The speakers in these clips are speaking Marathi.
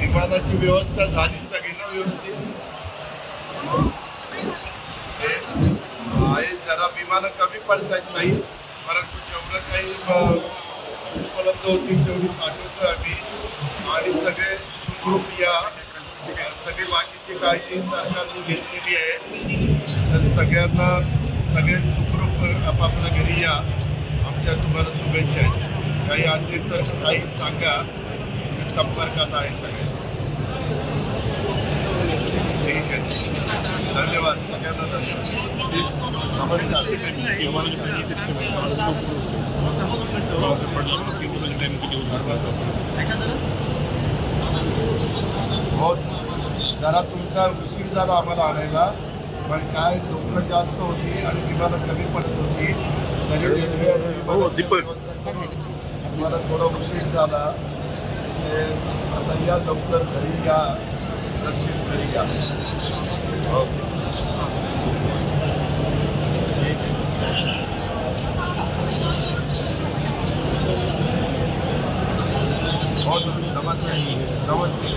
विमानाची व्यवस्था झाली सगळी ना व्यवस्थित आहे जरा विमानं कमी पडतात नाही परंतु जेवढं काही उपलब्ध होती तेवढी पाठवतो आम्ही. आणि सगळे सुखरूप या सगळी बाकीची काळजी सरकारने घेतलेली आहे. तर सगळ्यांना सगळे सुखरूप आपापल्या घरी या. आमच्या तुम्हाला शुभेच्छा आहेत. काही असेल तर काही सांगा. संपर्कात आहे सगळे. ठीक आहे. धन्यवाद. सगळ्यांना हो जरा तुमचा उशीर झाला आम्हाला आणायला पण काय लोक जास्त होती आणि विमानं कमी पडत होती तरी रेल्वे हो, दीपक. व्यवस्था केली. तुम्हाला थोडा उशीर झाला ते आता या लवकर घरी या सुरक्षित घरी या हो ठीक आहे हो नमस्ते नमस्ते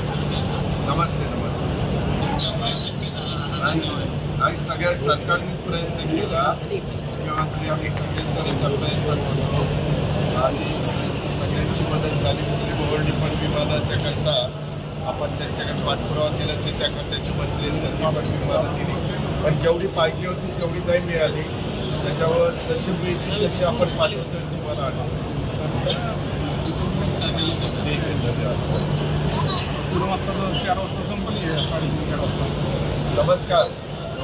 नमस्ते नमस्ते नाही नाही सगळ्या सरकारने प्रयत्न केला मुख्यमंत्री आम्ही सगळ्यांचा प्रयत्न करतो. आणि सगळ्यांची मदत झाली. मुरली मोहोळनी पण विमानाच्या करता आपण त्यांच्याकडे पाठपुरावा केला. ते त्या त्याची मंत्री त्यांनी पण विमानं दिली. पण जेवढी पाहिजे होती तेवढी नाही मिळाली. त्याच्यावर जशी मिळतील तशी आपण पाठवतो तुम्हाला धन्यवाद तीन वाजता तर चार वाजता संपली आहे. साडेतीन चार वाजता. नमस्कार.